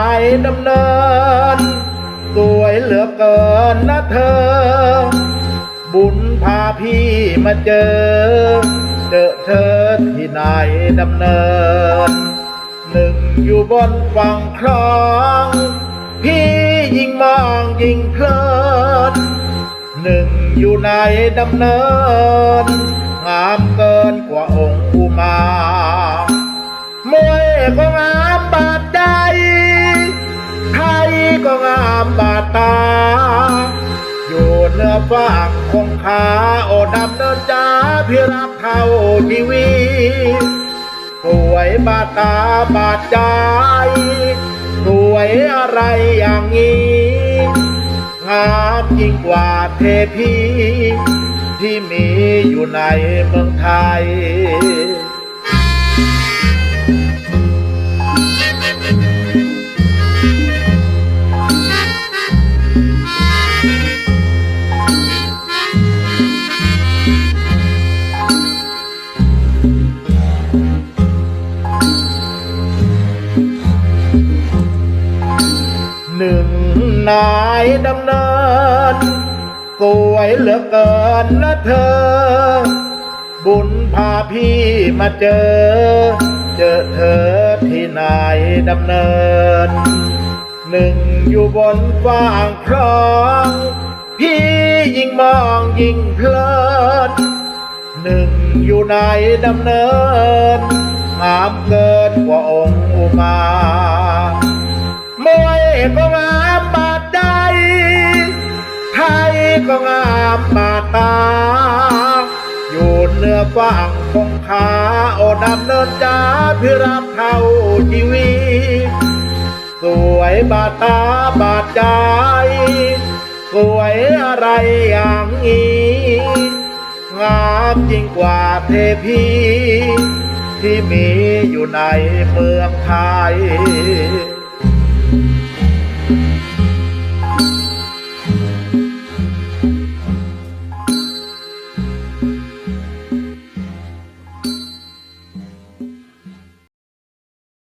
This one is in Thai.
ายดำเนิน สวยเหลือเกินนะเธอ บุญพาพี่มาเจอ เจอเธอที่ไหนดำเนิน หนึ่งอยู่บนฝั่งคลอง พี่ยิ่งมองยิ่งเพลินหนึ่งอยู่ในดำเนิน งามเกินกว่าองค์อุมามวยก็งา เนื้อฟางคงคาโอดำเนินจ้าพี่รักเท่าชีวีสวยบาดตาบาดใจสวยอะไรอย่างนี้งามยิ่งกว่าเทพีที่มีอยู่ในเมืองไทย หนึ่งนายดำเนิน สวยเหลือเกินนะเธอ บุญพาพี่มาเจอ เจอเธอที่นายดำเนิน หนึ่งอยู่บนฟางคลอง พี่ยิ่งมองยิ่งเพลินหนึ่งอยู่ในดำเนินงามเกินกว่าองค์อุมา ก็งามบาดใจไทยก็งามบาดตา อยู่เหนือฝั่งคงคาโอดำเนินจ้าพิรับเท่าชีวีสวยบาดตาบาดใจ สวยอะไรอย่างนี้งามยิ่งกว่าเทพีที่มีอยู่ในเมืองไทย Música